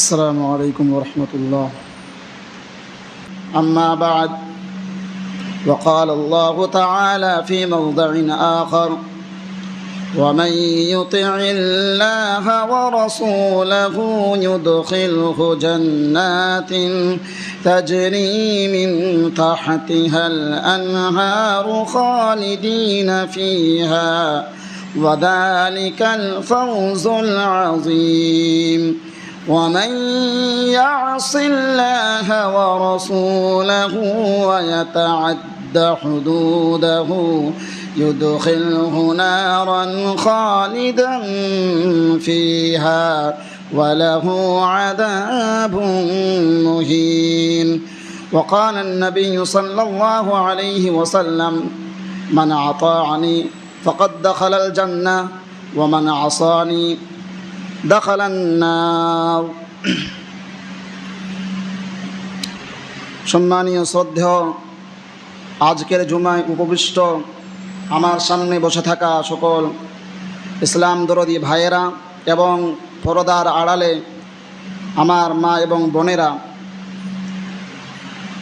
السلام عليكم ورحمة الله. أما بعد وقال الله تعالى في موضع آخر ومن يطع الله ورسوله يدخله جنات تجري من تحتها الأنهار خالدين فيها وذلك الفوز العظيم. ومن يعص الله ورسوله ويتعد حدوده يدخله نارا خالدا فيها وله عذاب مهين. وقال النبي صلى الله عليه وسلم من أطاعني فقد دخل الجنة ومن عصاني دخل النار সম্মানীয় শ্রদ্ধেয় আজকের জুমায় উপবিষ্ট আমার সামনে বসে থাকা সকল ইসলাম দরদি ভাইয়েরা এবং পরদার আড়ালে আমার মা এবং বোনেরা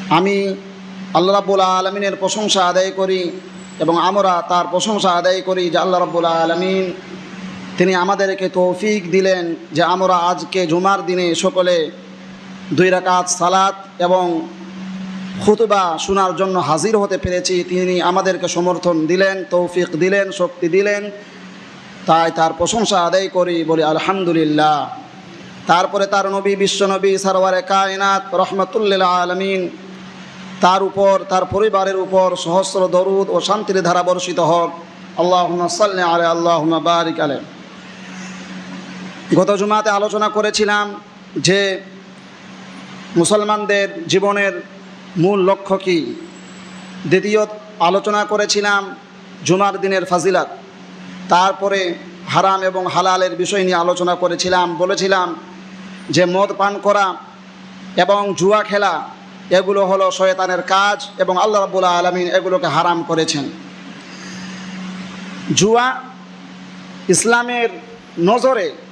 আমি আল্লাহ রাব্বুল আলমিনের প্রশংসা আদায় করি এবং আমরা তার প্রশংসা আদায় করি যে আল্লাহ রাব্বুল আলমিন তিনি আমাদেরকে তৌফিক দিলেন যে আমরা আজকে জুমার দিনে সকলে দুই রাকাত সালাত এবং খুতবা শোনার জন্য হাজির হতে পেরেছি। তিনি আমাদেরকে সমর্থন দিলেন, তৌফিক দিলেন, শক্তি দিলেন। তাই তার প্রশংসা আদায় করি, বলি আলহামদুলিল্লাহ। তারপরে তার নবী বিশ্বনবী সারওয়ারে কায়নাত, রহমতুল্লিল আলমিন, তার উপর, তার পরিবারের উপর সহস্র দরুদ ও শান্তির ধারা বর্ষিত হোক। আল্লাহ সাল্লি আলে আল্লাহ বারিক আলে গত জুমাতে আলোচনা করেছিলাম যে মুসলমানদের জীবনের মূল লক্ষ্য কী। দ্বিতীয় আলোচনা করেছিলাম জুমার দিনের ফাজিলাত। তারপরে হারাম এবং হালালের বিষয় নিয়ে আলোচনা করেছিলাম, বলেছিলাম যে মদ পান করা এবং জুয়া খেলা, এগুলো হলো শয়তানের কাজ এবং আল্লাহ রাবুল্লাহ আলমিন এগুলোকে হারাম করেছেন। জুয়া ইসলামের নজরে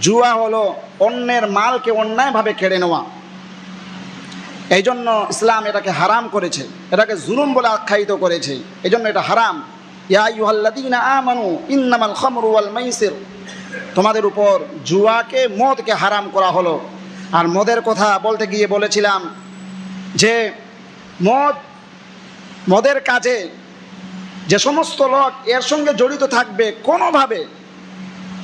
জুয়া হলো, অন্যের মালকে অন্যায়ভাবে কেড়ে নেওয়া। এই জন্য ইসলাম এটাকে হারাম করেছে। এটাকে জুলুম বলে আখ্যায়িত করেছে। এই জন্য এটা হারাম। তোমাদের উপর জুয়াকে, মদকে হারাম করা হলো। আর মদের কথা বলতে গিয়ে বলেছিলাম যে, মদ, মদের কাজে যে সমস্ত লোক এর সঙ্গে জড়িত থাকবে কোনোভাবে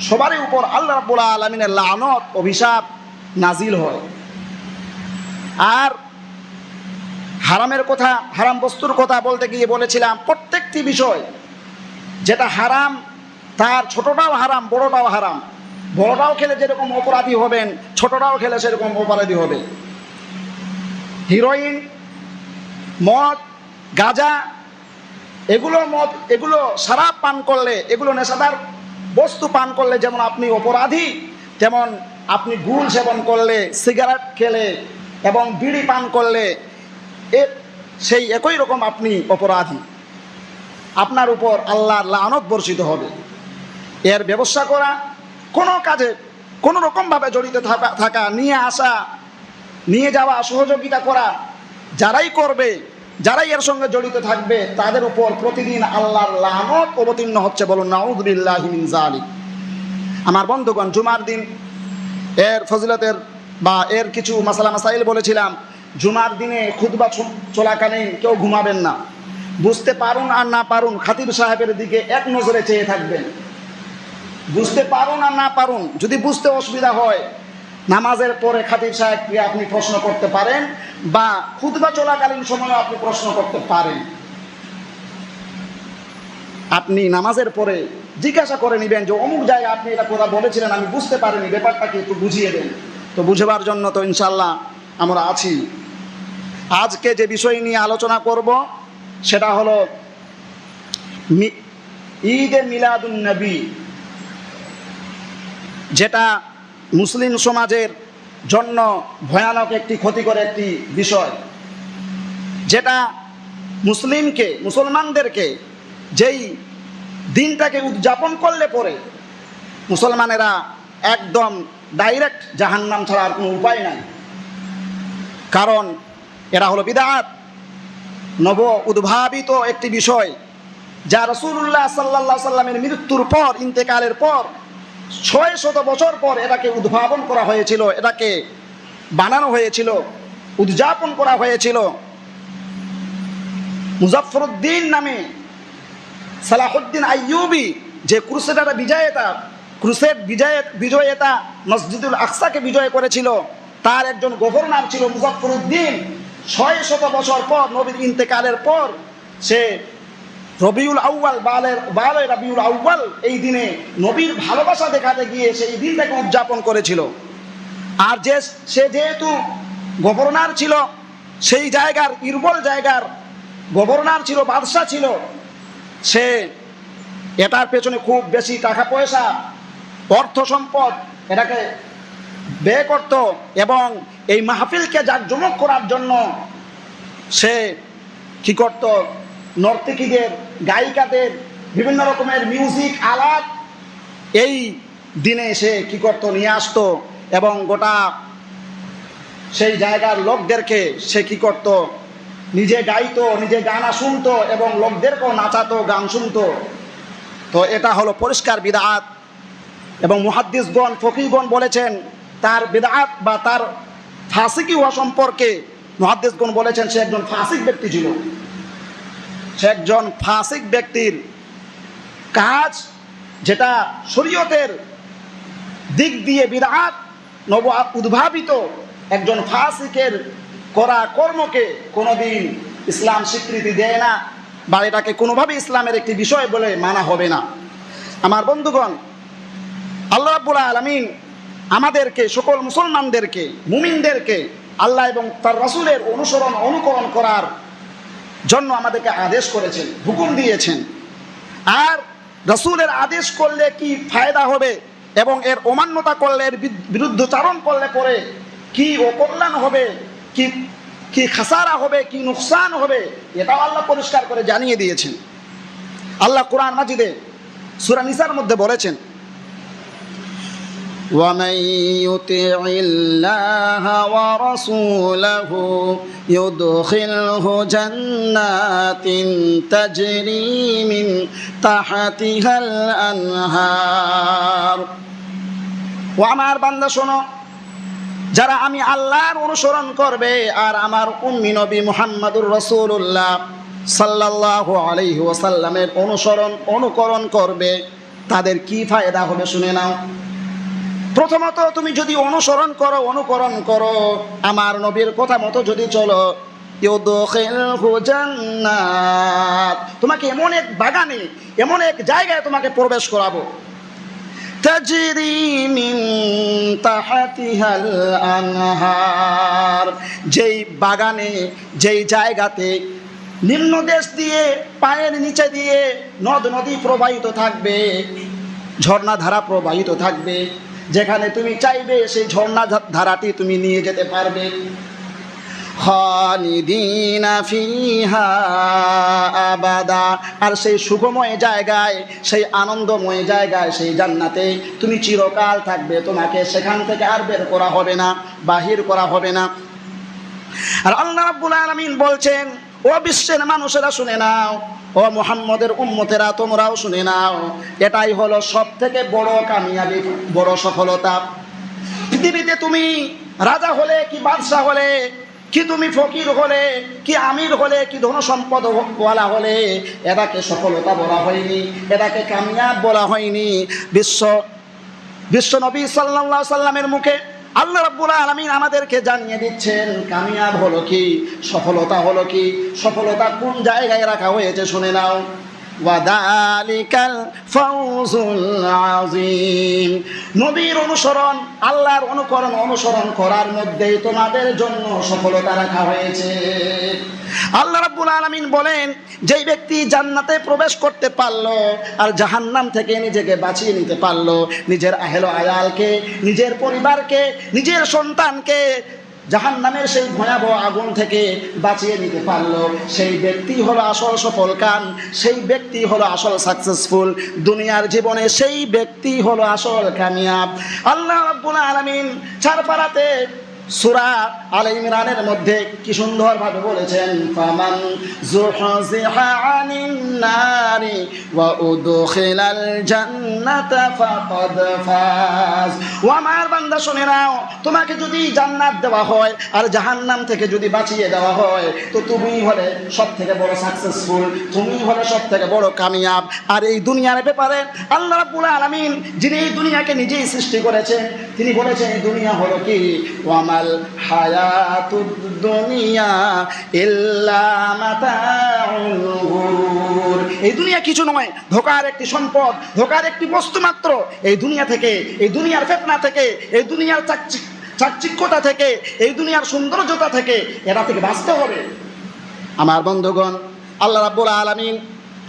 সবারই উপর আল্লাহ রাব্বুল আলমিনের লানত, অভিশাপ নাজিল হয়। আর হারামের কথা, হারাম বস্তুর কথা বলতে গিয়ে বলেছিলাম, প্রত্যেকটি বিষয় যেটা হারাম, তার ছোটটাও হারাম, বড়টাও হারাম। বড়টাও খেলে যেরকম অপরাধী হবেন, ছোটটাও খেলে সেরকম অপরাধী হবে হিরোইন, মদ, গাজা, এগুলো মদ, এগুলো সারাপ পান করলে, এগুলো নেশাদার বস্তু পান করলে যেমন আপনি অপরাধী, তেমন আপনি গুল সেবন করলে, সিগারেট খেলে এবং বিড়ি পান করলে এ, সেই একই রকম আপনি অপরাধী। আপনার উপর আল্লাহর লানত বর্ষিত হবে। এর ব্যবস্থা করা, কোনো কাজে কোনো রকমভাবে জড়িত থাকা থাকা, নিয়ে আসা, নিয়ে যাওয়া, সহযোগিতা করা, যারাই করবে যারাই এর সঙ্গে জড়িত থাকবে, তাদের উপর প্রতিদিন আল্লাহর লানত অবতীর্ণ হচ্ছে বলুন নাউদুবিল্লাহ মিন জালিক আমার বন্ধুগণ, জুমার দিন এর ফজিলতের বা এর কিছু মাসালা মাসাইল বলেছিলাম, জুমার দিনে খুদবা চলাকালীন কেউ ঘুমাবেন না। বুঝতে পারুন আর না পারুন, খাতিব সাহেবের দিকে এক নজরে চেয়ে থাকবেন। বুঝতে পারুন আর না পারুন, যদি বুঝতে অসুবিধা হয় নামাজের পরে খাতিব সাহেবকে আপনি প্রশ্ন করতে পারেন? বা খুদবা চলাকালীন সময় আপনি প্রশ্ন করতে পারেন। আপনি নামাজের পরে জিজ্ঞাসা করে নেবেন যে, অমুক জায়গায় আপনি এটা কথা বলেছিলেন, আমি বুঝতে পারিনি ব্যাপারটাকে একটু বুঝিয়ে দেন? তো বুঝবার জন্য তো ইনশাল্লাহ আমরা আছি। আজকে যে বিষয় নিয়ে আলোচনা করব, সেটা হলো ঈদে মিলাদুন নবী, যেটা মুসলিম সমাজের জন্য ভয়ানক একটি ক্ষতিকর একটি বিষয়, যেটা মুসলিমকে, মুসলমানদেরকে যেই দিনটাকে উদযাপন করলে পরে মুসলমানেরা একদম ডাইরেক্ট জাহান্নাম ছাড়া আর কোনো উপায় নাই। কারণ এরা হলো বিদাত। নব উদ্ভাবিত একটি বিষয়, যা রসুল্লাহ সাল্লাহ সাল্লামের মৃত্যুর পর, ইন্তেকালের পর ছয় শত বছর পর এটাকে উদ্ভাবন করা হয়েছিল, এটাকে বানানো হয়েছিল, উদযাপন করা হয়েছিল। মুজাফরুদ্দিন নামে সালাহুদ্দিন আইয়ুবি যে ক্রুসেডার বিজয়েতা, ক্রুসেড বিজয়, বিজয়েতা মসজিদুল আকসাকে বিজয় করেছিল, তার একজন গভর্নর ছিল মুজাফরুদ্দিন ছয় শত বছর পর, নবীর ইন্তেকালের পর সে রবিউল আউ্বাল বালের বালে রবিউল আউ্বাল এই দিনে নবীর ভালোবাসা দেখাতে গিয়ে সেই দিনটাকে উদযাপন করেছিল। আর যে, সে যেহেতু গভর্নর ছিল, সেই জায়গার, ইরবল জায়গার গভর্নর ছিল, বাদশাহ ছিল, সে এটার পেছনে খুব বেশি টাকা পয়সা, অর্থ সম্পদ এটাকে ব্যয় করত এবং এই মাহফিলকে জাঁকজমক করার জন্য সে কি করত? নর্তকীদের গায়িকাদের বিভিন্ন রকমের মিউজিক আলাপ, এই দিনে সে কি করত, নিয়ে আসতো এবং গোটা সেই জায়গার লোকদেরকে সে কি করত, নিজে গাইতো, নিজে গানা শুনতো এবং লোকদেরকেও নাচাতো, গান শুনতো। তো এটা হলো পরিষ্কার বিদাত এবং মুহাদ্দিসগণ ফকিগণ বলেছেন, তার বিদাত বা তার ফাঁসিকি হওয়া সম্পর্কে মুহাদ্দিসগণ বলেছেন, সে একজন ফাসিক ব্যক্তি ছিল। একজন ফাসিক ব্যক্তির কাজ যেটা শরীয়তের দিক দিয়ে বিরাট নব উদ্ভাবিত একজন ফাসিকের করা কর্মকে কোনোদিন ইসলাম স্বীকৃতি দেয় না বা এটাকে কোনোভাবে ইসলামের একটি বিষয় বলে মানা হবে না। আমার বন্ধুগণ, আল্লাহ রাব্বুল আলমিন আমাদেরকে, সকল মুসলমানদেরকে, মুমিনদেরকে, আল্লাহ এবং তার রাসূলের অনুসরণ, অনুকরণ করার জন্য আমাদেরকে আদেশ করেছেন, হুকুম দিয়েছেন। আর রসুলের আদেশ করলে কি ফায়দা হবে এবং এর অমান্যতা করলে, এর বিরুদ্ধচারণ করলে পরে কি অকল্যাণ হবে, কি কি খাসারা হবে, কি নুকসান হবে, এটাও আল্লাহ পরিষ্কার করে জানিয়ে দিয়েছেন। আল্লাহ কোরআন মাজিদে সুরা নিসার মধ্যে বলেছেন ومن يطع الله ورسوله يدخله جنات تجري من تحتها الانهار ও আমার বান্দা শোনো যারা আমি আল্লাহর অনুসরণ করবে আর আমার উম্মি নবী মুহাম্মাদুর রসুল্লাহ সাল্লাল্লাহু আলাইহি ওয়াসাল্লামের অনুসরণ অনুকরণ করবে তাদের কি ফায়দা হবে শুনে নাও প্রথমত তুমি যদি অনুসরণ করো, অনুকরণ করো, আমার নবীর কথা মতো যদি চলো তোমাকে এমন এক বাগানে, এমন এক জায়গায় তোমাকে প্রবেশ করাবো। যেই বাগানে, যেই জায়গাতে নিম্ন দেশ দিয়ে, পায়ের নিচে দিয়ে নদ নদী প্রবাহিত থাকবে ঝর্ণা ধারা প্রবাহিত থাকবে যেখানে তুমি চাইবে সেই ঝর্ণা ধারাটি তুমি নিয়ে যেতে পারবে। আবাদা। আর সেই সুখময় জায়গায়, সেই আনন্দময় জায়গায়, সেই জান্নাতে তুমি চিরকাল থাকবে। তোমাকে সেখান থেকে আর বের করা হবে না, বাহির করা হবে না। আর আল্লাহ রাব্বুল আলামিন বলছেন ও বিশ্বের মানুষেরা শুনে নাও। ও মোহাম্মদের উম্মতেরা, তোমরাও শুনে নাও। এটাই হলো সব থেকে বড় কামিয়াবি, বড় সফলতা। পৃথিবীতে তুমি রাজা হলে, কি বাদশাহ হলে, কি তুমি ফকির হলে, কি আমির হলে, কি ধন সম্পদ বলা হলে, এটাকে সফলতা বলা হয়নি, এটাকে কামিয়াব বলা হয়নি। বিশ্ব বিশ্ব নবী সাল্লাল্লাহু সাল্লামের মুখে আল্লাহ রাব্বুল আলামিন আমাদেরকে জানিয়ে দিচ্ছেন, কামিয়াব হলো কি, সফলতা হলো কি, সফলতা কোন জায়গায় রাখা হয়েছে শুনে নাও। ওয়াদালিকাল ফাউজুল নবীর অনুসরণ, আল্লাহর অনুকরণ, অনুসরণ করার মধ্যেই তোমাদের জন্য সফলতা রাখা হয়েছে। আল্লাহ রাব্বুল আলামিন বলেন, যেই ব্যক্তি জান্নাতে প্রবেশ করতে পারল আর জাহান্নাম থেকে নিজেকে বাঁচিয়ে নিতে পারল, নিজের আহেল আয়ালকে, নিজের পরিবারকে, নিজের সন্তানকে জাহান নামের সেই ভয়াবহ আগুন থেকে বাঁচিয়ে নিতে পারল। সেই ব্যক্তি হলো আসল সফল কান, সেই ব্যক্তি হলো আসল সাকসেসফুল দুনিয়ার জীবনে সেই ব্যক্তি হলো আসল কামিয়াব। আল্লাহ রাব্বুল আলামিন চারপাড়াতে সুরা আল ইমরানের মধ্যে কি সুন্দরভাবে বলেছেন, ফামান জুহজিহা আনিন নারি ওয়া উদখিলাল জান্নাতা ফাকাদ ফাজ। ও আমার বান্দা, শুনে নাও, তোমাকে যদি জান্নাত দেওয়া হয় আর জাহান্নাম থেকে যদি বাঁচিয়ে দেওয়া হয়, তো তুমি হলে সব থেকে বড় সাকসেসফুল তুমি হলে সব থেকে বড় কামিয়াব। আর এই দুনিয়ার ব্যাপারে আল্লাহ রাব্বুল আলামিন, যিনি এই দুনিয়াকে নিজেই সৃষ্টি করেছেন, তিনি বলেছেন, এই দুনিয়া হলো কি? ওয়ামাল হায়াতুদ দুনিয়া ইল্লা মাতাউল গুরুর। এই দুনিয়া কিছু নয়, ধোকার একটি সম্পদ, ধোকার একটি বস্তু মাত্র। এই দুনিয়া থেকে, এই দুনিয়ার ফেতনা থেকে, এই দুনিয়ার চাকচিক চাকচিক্যতা থেকে, এই দুনিয়ার সৌন্দর্যতা থেকে এরা থেকে বাঁচতে হবে। আমার বন্ধুগণ, আল্লাহ রাব্বুল আলামিন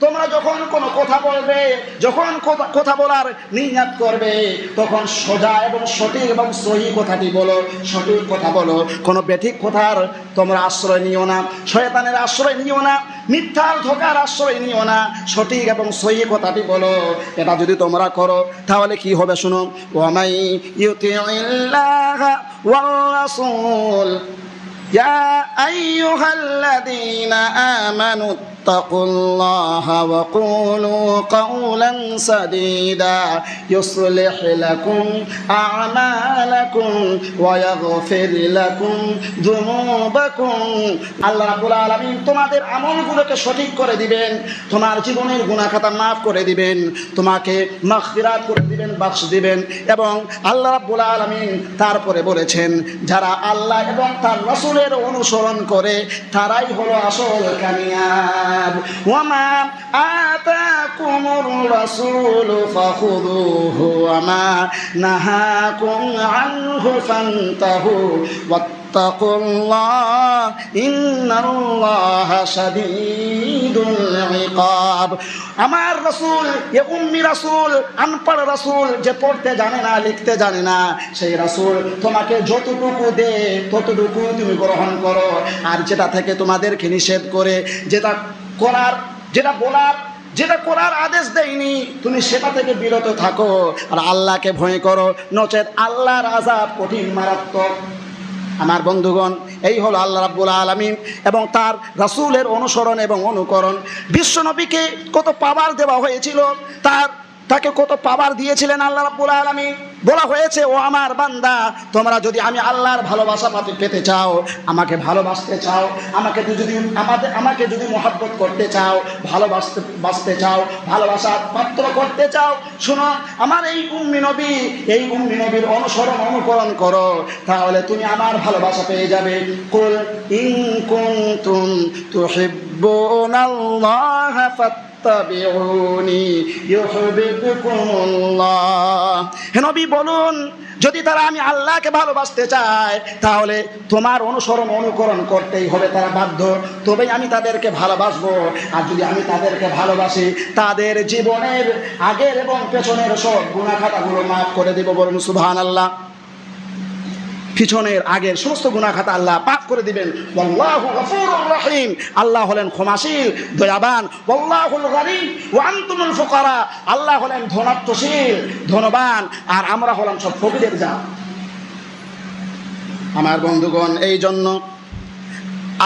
তোমরা যখন কোনো কথা বলবে, যখন কথা বলার নিয়াত করবে, তখন সোজা এবং সঠিক এবং সহি কথাটি বলো, সঠিক কথা বলো। কোনো বেঠিক কথার তোমরা আশ্রয় নিও না। শয়তানের আশ্রয় নিও না। মিথ্যার ধোকার আশ্রয় নিও না। সঠিক এবং সহি কথাটি বলো। এটা যদি তোমরা করো, তাহলে কি হবে শুনো? ওয়ামাই রাসূল। يا أيها الذين آمنوا اتقوا الله وقولوا قولا سديدا يصلح لكم أعمالكم ويغفر لكم ذنوبكم আল্লাহ রাব্বুল আলামিন তোমাদের আমলগুলোকে সঠিক করে দিবেন তোমার জীবনের গুনাহ খাতা মাফ করে দিবেন তোমাকে মাগফিরাত করে দিবেন বাক্স দিবেন এবং আল্লাহ রাব্বুল আলামিন তারপরে বলেছেন যারা আল্লাহ এবং তার রাসূলের অনুসরণ করে, তারাই হলো আসল কামিয়াব। ওয়ামা আতাকুমুর রাসূল আমা নাহা নাহাকুম আনহু ফান্তাহু واتقوا الله إن الله شديد العقاب আমার রসুল এ উম্মি রাসূল আনপড় রাসূল যে পড়তে জানে না লিখতে জানে না সেই রাসূল তোমাকে যতটুকু দে ততটুকু তুমি গ্রহণ করো আর যেটা থেকে তোমাদেরকে নিষেধ করে যেটা করার যেটা বলার যেটা করার আদেশ দেয়নি তুমি সেটা থেকে বিরত থাকো আর আল্লাহকে ভয় করো নচেত আল্লাহর আজাব কঠিন মারাত্মক আমার বন্ধুগণ, এই হলো আল্লাহ রাব্বুল আলমিন এবং তার রাসুলের অনুসরণ এবং অনুকরণ। বিশ্বনবীকে কত পাওয়ার দেওয়া হয়েছিল, তার, তাকে কত পাওয়ার দিয়েছিলেন আল্লাহ রাব্বুল আলামিন? বলা হয়েছে, ও আমার বান্দা, তোমরা যদি আমি আল্লাহর ভালোবাসা পাতে, পেতে চাও, আমাকে ভালোবাসতে চাও, আমাকে যদি আমাদের আমাকে যদি মহাব্বত করতে চাও, ভালোবাসতে, বাসতে চাও ভালোবাসার পাত্র করতে চাও, শোনো, আমার এই উম্মি নবী, এই উম্মি নবীর অনুসরণ, অনুকরণ করো, তাহলে তুমি আমার ভালোবাসা পেয়ে যাবে। কুল ইন কুনতুম তুহিব্বুনাল্লাহ ফাত্তাবিউনি ইউহিব্বুকুমুল্লাহ। হে নবী বলুন, যদি তারা আমি আল্লাহকে ভালোবাসতে চায়, তাহলে তোমার অনুসরণ অনুকরণ করতেই হবে, তারা বাধ্য। তবেই আমি তাদেরকে ভালোবাসবো, আর যদি আমি তাদেরকে ভালোবাসি, তাদের জীবনের আগের এবং পেছনের সব গুণাখাতাগুলো মাফ করে দেবো বলুন সুবহান আল্লাহ পিছনের আগের সমস্ত গুণাখাতা আল্লাহ পাক করে দিবেন। আল্লাহ হলেন ক্ষমাশীল, দয়াবান আল্লাহ হলেন ধনাত্মশীল, ধনবান, আর আমরা হলাম সব ফকিরের যা আমার বন্ধুগণ, এই জন্য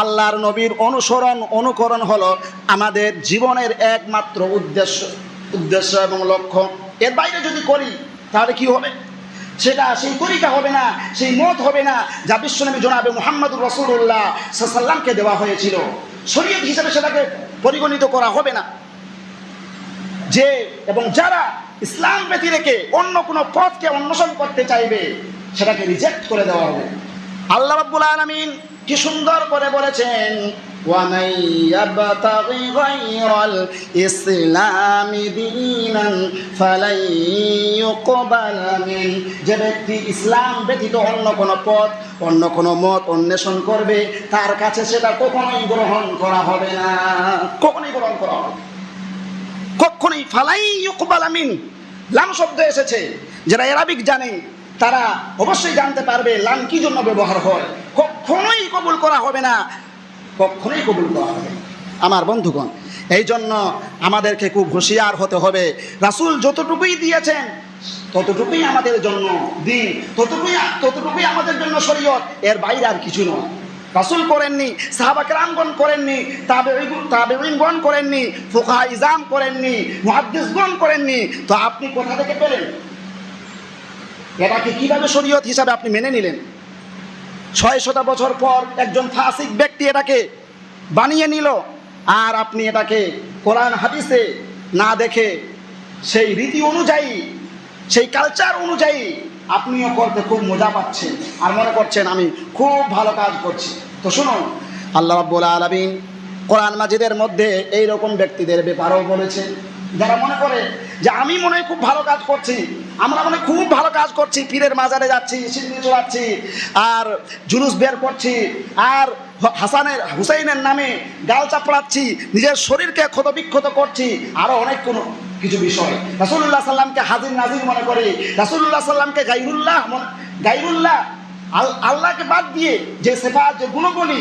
আল্লাহর নবীর অনুসরণ, অনুকরণ হলো আমাদের জীবনের একমাত্র উদ্দেশ্য উদ্দেশ্য এবং লক্ষ্য। এর বাইরে যদি করি, তাহলে কি হবে? সেটা সেই তরিকা হবে না, সেই মত হবে না যা বিশ্বনবী জনাবে মোহাম্মদুর রসুল্লাহ সাল্লামকে দেওয়া হয়েছিল। শরীয়ত হিসাবে সেটাকে পরিগণিত করা হবে না। যে এবং যারা ইসলাম ব্যতি রেখে অন্য কোনো পথকে অন্বেষণ করতে চাইবে, সেটাকে রিজেক্ট করে দেওয়া হবে। আল্লাহ রাব্বুল আলামিন কি সুন্দর করে বলেছেন ومن يبتغ غير الإسلام دينا فلن يقبل منه যে ব্যক্তি ইসলাম ব্যতীত অন্য কোনো পথ অন্য কোনো মত অন্বেষণ করবে তার কাছে সেটা কখনোই গ্রহণ করা হবে না কখনোই গ্রহণ করা হবে না। কখনোই ফালাই ইউকবাল আমিন লাম শব্দ এসেছে যারা এরাবিক জানে তারা অবশ্যই জানতে পারবে লাম কি জন্য ব্যবহার হয়। কখনোই কবুল করা হবে না। কখনোই কবুল করা হবে আমার বন্ধুগণ এই জন্য আমাদেরকে খুব হুঁশিয়ার হতে হবে। রাসুল যতটুকুই দিয়েছেন, ততটুকুই আমাদের জন্য দিন, ততটুকুই ততটুকুই আমাদের জন্য শরীয়ত। এর বাইরে আর কিছু নয়। রাসূল করেননি সাহাবা কেরামগণ করেননি তাবেঈনগণ করেননি, ফুকাহা ইজাম করেননি, মুহাদ্দিসগণ করেননি। তো আপনি কোথা থেকে পেলেন? এটাকে কীভাবে শরীয়ত হিসাবে আপনি মেনে নিলেন? ছয় শত বছর পর একজন ফাসিক ব্যক্তি এটাকে বানিয়ে নিল, আর আপনি এটাকে কোরআন হাদিসে না দেখে সেই রীতি অনুযায়ী, সেই কালচার অনুযায়ী আপনিও করতে খুব মজা পাচ্ছেন। আর মনে করছেন, আমি খুব ভালো কাজ করছি। তো শুনুন, আল্লাহ রাব্বুল আলামিন কোরআন মাজিদের মধ্যে এই রকম ব্যক্তিদের ব্যাপারেও বলেছে যারা মনে করে যে আমি মনে হয় খুব ভালো কাজ করছি, আমরা মনে খুব ভালো কাজ করছি, পীরের মাজারে যাচ্ছি সিন্নি চড়াচ্ছি আর জুলুস বের করছি, আর হাসানের, হুসাইনের নামে গাল চাপড়াচ্ছি, নিজের শরীরকে ক্ষতবিক্ষত করছি আরও অনেক কোনো কিছু বিষয়। রাসুল্লাহ সাল্লামকে হাজির নাজির মনে করে রাসুল্লাহ সাল্লামকে গাইরুল্লাহ গাইরুল্লাহ আল- আল্লাহকে বাদ দিয়ে যে সেফা যে গুণগুলি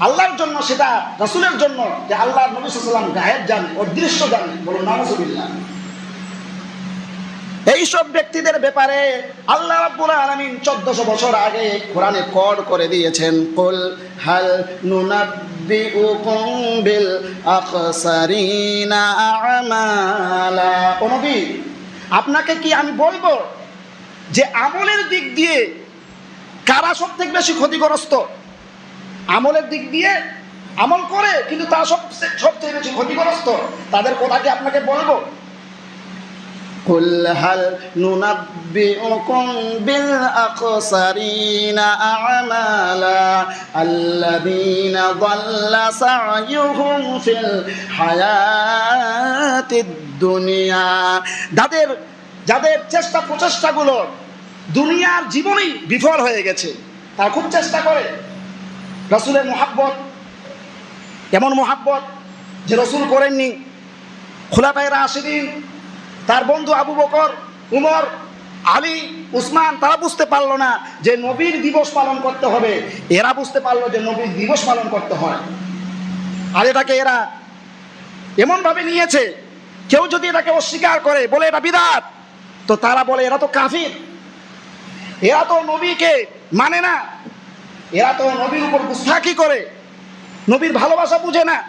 আল্লাহর জন্য সেটা, রসুলের জন্য যে আল্লাহ নবীলাম গায়ের গায়েব অদৃশ্য জানে বলুন নামসবিল্লা এইসব ব্যক্তিদের ব্যাপারে আল্লাহ রাব্বুল আলামিন 1400 বছর আগে কোরআনে কর করে দিয়েছেন, কুল হাল নুনাব্বিউকুম বিল আকসারিনা আমালা। ও নবী, আপনাকে কি আমি বলব যে আমলের দিক দিয়ে কারা সবথেকে বেশি ক্ষতিগ্রস্ত? আমলের দিক দিয়ে আমল করে কিন্তু তারা সব সবচেয়ে বেশি ক্ষতিগ্রস্ত তাদের কথা কি আপনাকে বলবো قل هل ننبئكم بالأخسرين أعمالا الذين ضل سعيهم في الحياة الدنيا যাদের যাদের চেষ্টা প্রচেষ্টাগুলো দুনিয়ার জীবনেই বিফল হয়ে গেছে তারা খুব চেষ্টা করে রসুলের মোহাব্বত, এমন মোহাব্বত যে রসুল করেননি। খোলাপায় রাশিদিন, তার বন্ধু আবু বকর, উমর, আলী, উসমান, তারা বুঝতে পারল না যে নবীর দিবস পালন করতে হবে। এরা বুঝতে পারল যে নবীর দিবস পালন করতে হয়। আর এটাকে এরা এমনভাবে নিয়েছে, কেউ যদি এটাকে অস্বীকার করে, বলে এটা বিদাত, তো তারা বলে, এরা তো কাফির। এরা তো নবীকে মানে না। এরা তো নবীর উপর গুস্তাকি করে? নবীর ভালোবাসা বুঝে না।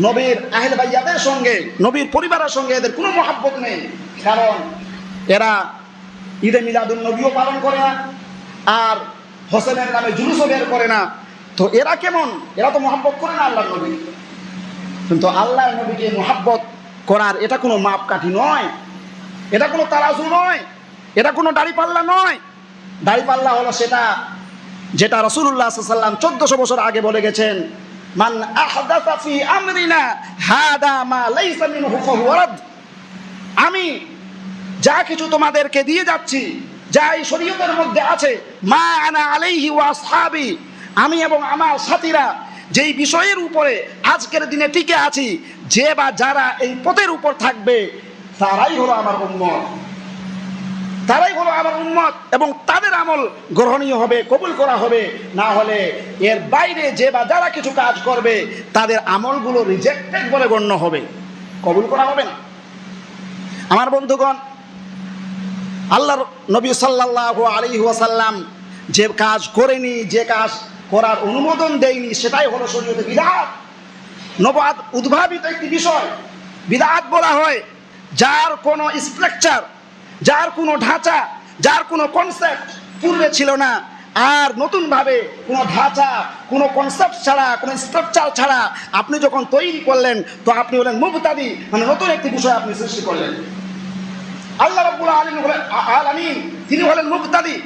নবীর আহেল ভাইয়াদের সঙ্গে নবীর পরিবারের সঙ্গে এদের কোনো মহাব্বত নেই। কারণ এরা ঈদে মিলাদুল নবীও পালন করে না আর হোসেনের নামে জুলুসও বের করে না। তো এরা কেমন? এরা তো মহাব্বত করে না আল্লাহ নবী। কিন্তু আল্লাহ নবীকে মোহাব্বত করার এটা কোনো মাপকাঠি নয়। এটা কোনো তারাজু নয়। এটা কোনো দাড়িপাল্লা নয়। দাড়িপাল্লা হলো সেটা যেটা রসুল্লাহ সাল্লাম চোদ্দশো বছর আগে বলে গেছেন, মান আমরিনা, হাদা মা। আমি যা কিছু তোমাদেরকে দিয়ে যাচ্ছি, যা এই শরীয়তের মধ্যে আছে, মা আনা আলাইহি ওয়া আসহাবি, আমি এবং আমার সাথীরা যেই বিষয়ের উপরে আজকের দিনে টিকে আছি, যে বা যারা এই পথের উপর থাকবে, তারাই হলো আমার উম্মত তারাই হলো আমার উম্মত এবং তাদের আমল গ্রহণীয় হবে, কবুল করা হবে। না হলে এর বাইরে যে বা যারা কিছু কাজ করবে, তাদের আমলগুলো রিজেক্টেড বলে গণ্য হবে। কবুল করা হবে না। আমার বন্ধুগণ, আল্লাহর নবী সাল্লাল্লাহু আলাইহি ওয়াসাল্লাম যে কাজ করেনি, যে কাজ করার অনুমোদন দেয়নি, সেটাই হলো শরীয়তে বিধাত নবাদ উদ্ভাবিত একটি বিষয়। বিধাত বলা হয়, যার কোনো স্ট্রাকচার যার কোনো ঢাঁচা, যার কোনো কনসেপ্ট পূর্বে ছিল না, আর নতুনভাবে কোনো ঢাঁচা, কোনো কনসেপ্ট ছাড়া, কোনো স্ট্রাকচার ছাড়া আপনি যখন তৈরি করলেন, তো আপনি হলেন মুবতাদি মানে নতুন একটি বিষয় আপনি সৃষ্টি করলেন। আল্লাহ রাব্বুল আলামিন হলেন আলামিন, তিনি হলেন মুবতাদি।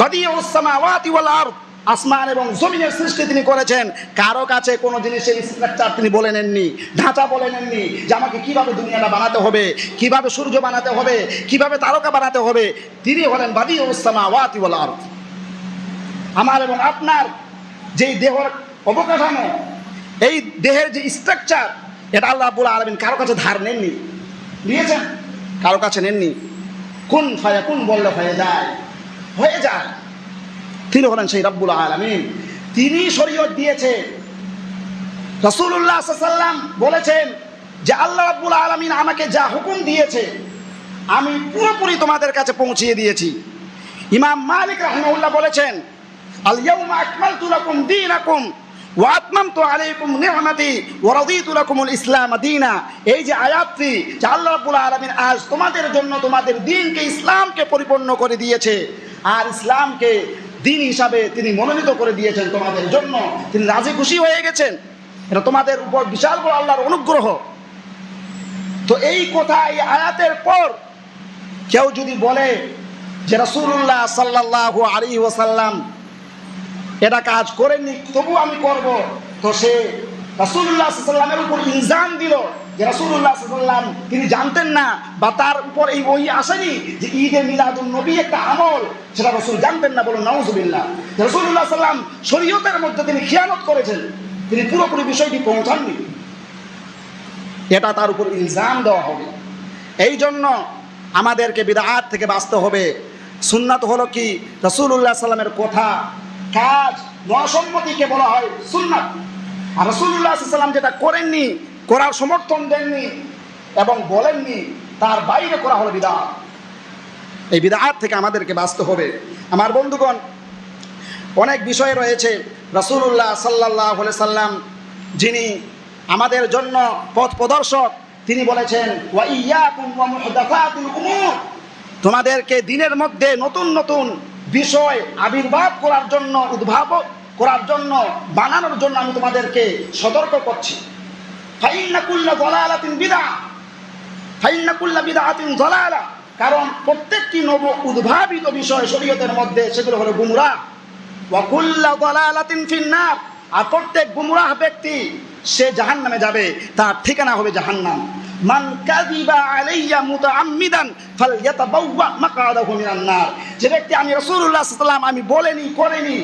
বাদিউস সামাওয়াতি ওয়াল আরদ আসমান এবং জমিনের সৃষ্টি তিনি করেছেন। কারও কাছে কোনো জিনিসের স্ট্রাকচার তিনি বলে নেননি। ঢাঁচা বলে নেননি যে আমাকে কীভাবে দুনিয়াটা বানাতে হবে, কীভাবে সূর্য বানাতে হবে, কীভাবে তারকা বানাতে হবে। তিনি হলেন বাদিউস ওয়াতি বলা আর আমার এবং আপনার যেই দেহর অবকাঠামো, এই দেহের যে স্ট্রাকচার এটা আল্লাহ রাব্বুল আলমিন কারও কাছে ধার নেননি। নিয়েছেন? কারও কাছে নেননি। কোন ফায়া কোন বললে হয়ে যায়। হয়ে যায়। তিনি হলেন সেই রব্বুল আলমিন। তিনি শরীয়ত দিয়েছে রসুল্লাহ সাল্লাম বলেছেন যে, আল্লাহ রাব্বুল আলমিন আমাকে যা হুকুম দিয়েছে, আমি পুরোপুরি তোমাদের কাছে পৌঁছিয়ে দিয়েছি। ইমাম মালিক রহমউল্লাহ বলেছেন আল ইয়াউমা আকমালতু লাকুম দীনাকুম ওয়া আতমামতু আলাইকুম নি'মাতি ওয়া রাদিতু লাকুমুল ইসলাম দীনা। এই যে আয়াতটি, যে আল্লাহ রাব্বুল আলামিন আজ তোমাদের জন্য তোমাদের দিনকে ইসলামকে পরিপূর্ণ করে দিয়েছে। আর ইসলামকে দিন হিসাবে তিনি মনোনীত করে দিয়েছেন তোমাদের জন্য। তিনি রাজি খুশি হয়ে গেছেন। এটা তোমাদের উপর বিশাল বড় আল্লাহর অনুগ্রহ। তো এই কথা, এই আয়াতের পর কেউ যদি বলে যে রাসূলুল্লাহ সাল্লাল্লাহু আলাইহি ওয়াসাল্লাম এটা কাজ করেননি তবু আমি করব। তো সে রাসূলুল্লাহ সাল্লামের উপর ইলজাম দিল। যে রাসূলুল্লাহ সাল্লাম তিনি জানতেন না বা তার উপর এই ওই আসেনি যে ঈদে মিলাদুন নবী একটা আমল, সেটা রসুল জানতেন না বলুন, নাউজুবিল্লাহ। রাসূলুল্লাহ সাল্লাম শরীয়তের মধ্যে তিনি খেয়ানত করেছেন, তিনি পুরোপুরি বিষয়টি পৌঁছাননি। এটা তার উপর ইলজাম দেওয়া হবে। এই জন্য আমাদেরকে বিদাত থেকে বাঁচতে হবে। সুন্নাত হলো কি? রসুল্লাহ সাল্লামের কথা, কাজ নসম্মতিকে বলা হয় সুন্নাত। আর রসুল্লাহ সাল্লাম যেটা করেননি করার সমর্থন দেননি এবং বলেননি, তার বাইরে করা হলো বিদাত এই বিদাত থেকে আমাদেরকে বাঁচতে হবে। আমার বন্ধুগণ, অনেক বিষয় রয়েছে। রসুল্লাহ সাল্লাহ সাল্লাম, যিনি আমাদের জন্য পথ প্রদর্শক, তিনি বলেছেন। তোমাদেরকে দিনের মধ্যে নতুন নতুন বিষয় আবির্ভাব করার জন্য, উদ্ভাবক করার জন্য, বানানোর জন্য আমি তোমাদেরকে সতর্ক করছি। বিদা কারণ প্রত্যেকটি নব উদ্ভাবিত বিষয় শরীয়তের মধ্যে সেগুলো হলো গুমরা আর প্রত্যেক গুমরাহ ব্যক্তি সে জাহান্নামে যাবে, তার ঠিকানা হবে জাহান্নাম। যে আমি আমি বলেনি, করেনি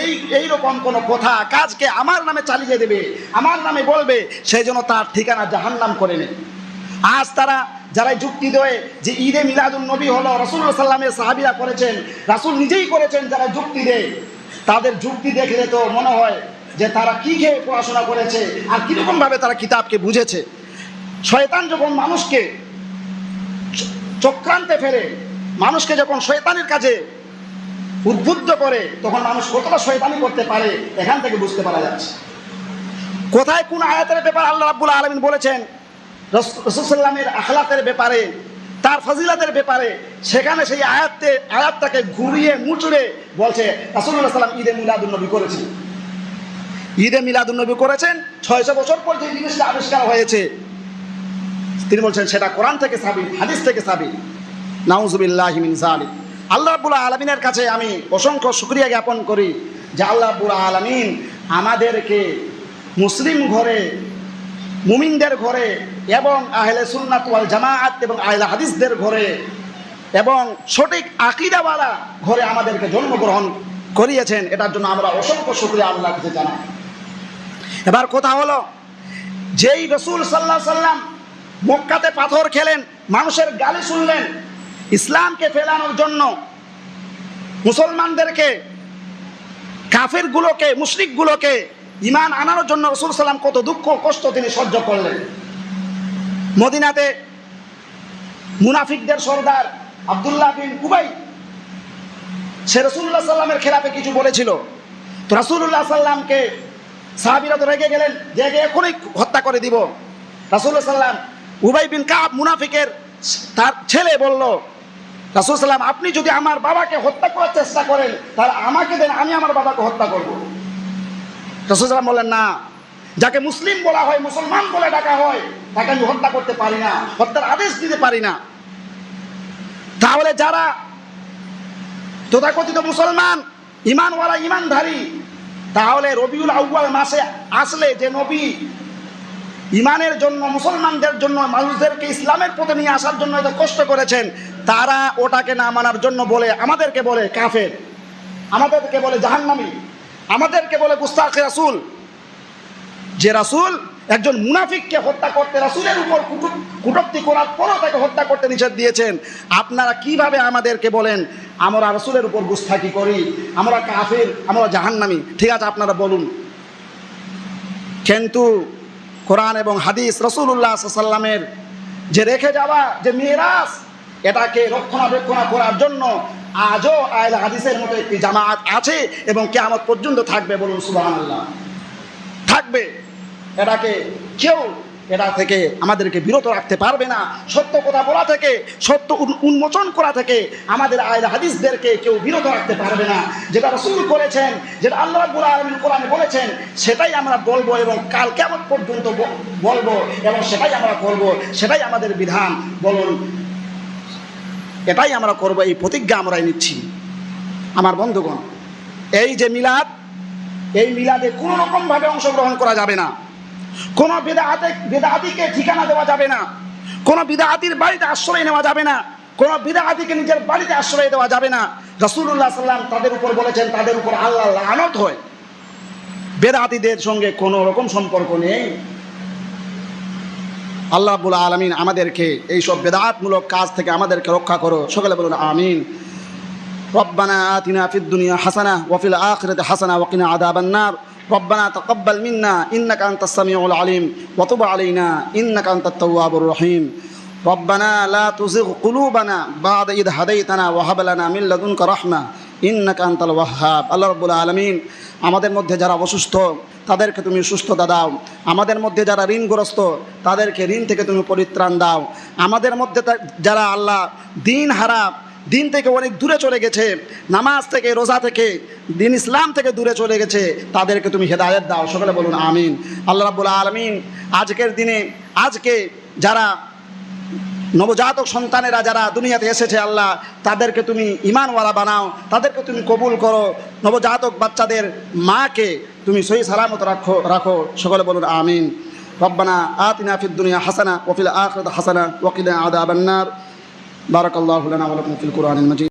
এই কোন কথা কাজকে আমার নামে চালিয়ে দেবে, আমার নামে বলবে সেই জন্য তার ঠিকানা জাহান্নাম করে নেয়। আজ তারা যারা যুক্তি দেয় যে ঈদে মিলাদুল নবী হলো রসুল্লাহ সাল্লামের সাহাবিরা করেছেন, রাসূল নিজেই করেছেন যারা যুক্তি দেয়, তাদের যুক্তি দেখলে তো মনে হয় যে তারা কি খেয়ে পড়াশোনা করেছে, আর কীরকম ভাবে তারা কিতাবকে বুঝেছে। শয়তান যখন মানুষকে চক্রান্তে ফেরে মানুষকে যখন শয়তানের কাজে উদ্বুদ্ধ করে, তখন মানুষ কতটা শয়তানি করতে পারে, এখান থেকে বুঝতে পারা যাচ্ছে। কোথায় কোন আয়াতের ব্যাপারে আল্লাহ রাব্বুল আলামিন বলেছেন রসুসাল্লামের আখলাতের ব্যাপারে, তার ফজিলাতের ব্যাপারে, সেখানে সেই আয়াততে, আয়াতটাকে ঘুরিয়ে, মুচড়ে বলছে রাসুল্লাহ সাল্লাম ঈদে মিলাদুন্নবী করেছেন। ঈদে মিলাদুন্নবী করেছেন, ছয়শো বছর পর যে জিনিসটা আবিষ্কার হয়েছে তিনি বলছেন, সেটা কোরআন থেকে সাবি হাদিস থেকে সাবি নাউজুবিল্লাহ মিন জালিক আল্লাহ রাব্বুল আলমিনের কাছে আমি অসংখ্য শুক্রিয়া জ্ঞাপন করি যে আল্লাহ রাব্বুল আলমিন আমাদেরকে মুসলিম ঘরে, মুমিনদের ঘরে এবং আহলে সুন্নাত ওয়াল জামাআত এবং আহলে হাদিসদের ঘরে এবং সঠিক আকিদাওয়ালা ঘরে আমাদেরকে জন্মগ্রহণ করিয়েছেন, এটার জন্য আমরা অসংখ্য শুক্রিয়া আল্লাহ কাছে জানাই। এবার কথা হলো, যেই রসুল সাল্লাহ সাল্লাম মক্কাতে পাথর খেলেন, মানুষের গালি শুনলেন। ইসলামকে ফেলানোর জন্য মুসলমানদেরকে, কাফেরগুলোকে, মুশরিকগুলোকে ইমান আনানোর জন্য রসুল সাল্লাম কত দুঃখ কষ্ট তিনি সহ্য করলেন। মদিনাতে মুনাফিকদের সর্দার আবদুল্লাহ বিন কুবাই সে রসুল্লাহ সাল্লামের খেলাফে কিছু বলেছিল। তো রাসুল্লাহ সাল্লামকে সাহাবিরা তো রেগে গেলেন, যে এখনই হত্যা করে দিব। রাসুল্লাহ সাল্লাম উবাই বিন কাব মুনাফিকের তার ছেলে বলল, রাসুল সাল্লাম আপনি যদি আমার বাবাকে হত্যা করার চেষ্টা করেন, তাহলে আমাকে দেন, আমি আমার বাবাকে হত্যা করব। রাসুল সাল্লাম বললেন, না। যাকে মুসলিম বলা হয়, মুসলমান বলে ডাকা হয়, তাকে আমি হত্যা করতে পারি না, হত্যার আদেশ দিতে পারি না। তাহলে যারা তথাকথিত মুসলমান ইমানওয়ালা ইমানধারী তাহলে রবিউল আউ্বাল মাসে আসলে যে নবী ইমানের জন্য, মুসলমানদের জন্য, মানুষদেরকে ইসলামের পথে নিয়ে আসার জন্য এত কষ্ট করেছেন, তারা ওটাকে না মানার জন্য বলে আমাদেরকে বলে কাফের, আমাদেরকে বলে জাহান্নামী, আমাদেরকে বলে গুস্তাখে রাসুল। যে রাসুল একজন মুনাফিককে হত্যা করতে, রাসুলের উপর কুটু- কটূক্তি করার পরও তাকে হত্যা করতে নিষেধ দিয়েছেন। আপনারা কীভাবে আমাদেরকে বলেন, আমরা রাসুলের উপর গুস্তাকি করি, আমরা কাফের, আমরা জাহান্নামী। ঠিক আছে, আপনারা বলুন। কিন্তু কোরআন এবং হাদিস রসুল্লাহ সাল্লামের যে রেখে যাওয়া, যে মেয়েরাস এটাকে রক্ষণাবেক্ষণ করার জন্য আজও আয়ল হাদিসের মতো একটি জামাত আছে এবং কেয়ামত পর্যন্ত থাকবে বলুন সুবাহ থাকবে। এটাকে কেউ এটা থেকে আমাদেরকে বিরত রাখতে পারবে না। সত্য কথা বলা থেকে, সত্য উন- উন্মোচন করা থেকে আমাদের আয়লা হাদিসদেরকে কেউ বিরত রাখতে পারবে না। যেটা রসুল করেছেন, যেটা আল্লাহ কোরআনে বলেছেন, সেটাই আমরা বলব এবং কাল কেমন পর্যন্ত বলব এবং সেটাই আমরা করব, সেটাই আমাদের বিধান। বলুন, এটাই আমরা করব, এই প্রতিজ্ঞা আমরাই নিচ্ছি। আমার বন্ধুগণ, এই যে মিলাদ, এই মিলাদে কোনো রকমভাবে অংশগ্রহণ করা যাবে না। কোনো বেদাহাতে বেদাহাতিকে ঠিকানা দেওয়া যাবে না। কোনো বিদাহাতির বাড়িতে আশ্রয় নেওয়া যাবে না। কোন বিদাহাতিকে নিজের বাড়িতে আশ্রয় দেওয়া যাবে না। রাসুল্লাহ সাল্লাম তাদের উপর বলেছেন, তাদের উপর আল্লাহ আনত হয়। বেদাহাতিদের সঙ্গে কোনো রকম সম্পর্ক নেই। আল্লাহ আব্বুল আলমিন আমাদেরকে এইসব বেদাতমূলক কাজ থেকে আমাদেরকে রক্ষা করো। সকালে বলুন, আমিন। রব্বানা আতিনা ফিদ দুনিয়া হাসানা ওয়াফিল আখরাতে হাসানা ওয়াকিনা আদাবান্নার ربنا تقبل منا إنك أنت السميع العليم وتب علينا إنك أنت التواب الرحيم ربنا لا تزغ قلوبنا بعد إذ هديتنا وهب لنا من لدنك رحمة إنك أنت الوهاب الله رب العالمين আমাদের মধ্যে যারা অসুস্থ তাদেরকে তুমি সুস্থতা দাও আমাদের মধ্যে যারা ঋণগ্রস্ত তাদেরকে ঋণ থেকে তুমি পরিত্রাণ দাও আমাদের মধ্যে তা- যারা আল্লাহ দিন হারা দিন থেকে অনেক দূরে চলে গেছে, নামাজ থেকে, রোজা থেকে, দিন ইসলাম থেকে দূরে চলে গেছে, তাদেরকে তুমি হেদায়ত দাও। সকলে বলুন, আমিন। আল্লাহ রাবুল আলমিন আজকের দিনে, আজকে যারা নবজাতক সন্তানেরা যারা দুনিয়াতে এসেছে আল্লাহ, তাদেরকে তুমি ইমানওয়ালা বানাও, তাদেরকে তুমি কবুল করো। নবজাতক বাচ্চাদের মাকে তুমি সহি সালামত রাখো রাখো। সকলে বলুন, আমিন। রব্বানা আতিনা ফিদ দুনিয়া হাসানা ওফিল আখরাত হাসানা ওয়াকিনা আদাবান্নার بارك الله لنا ولكم في القرآن المجيد.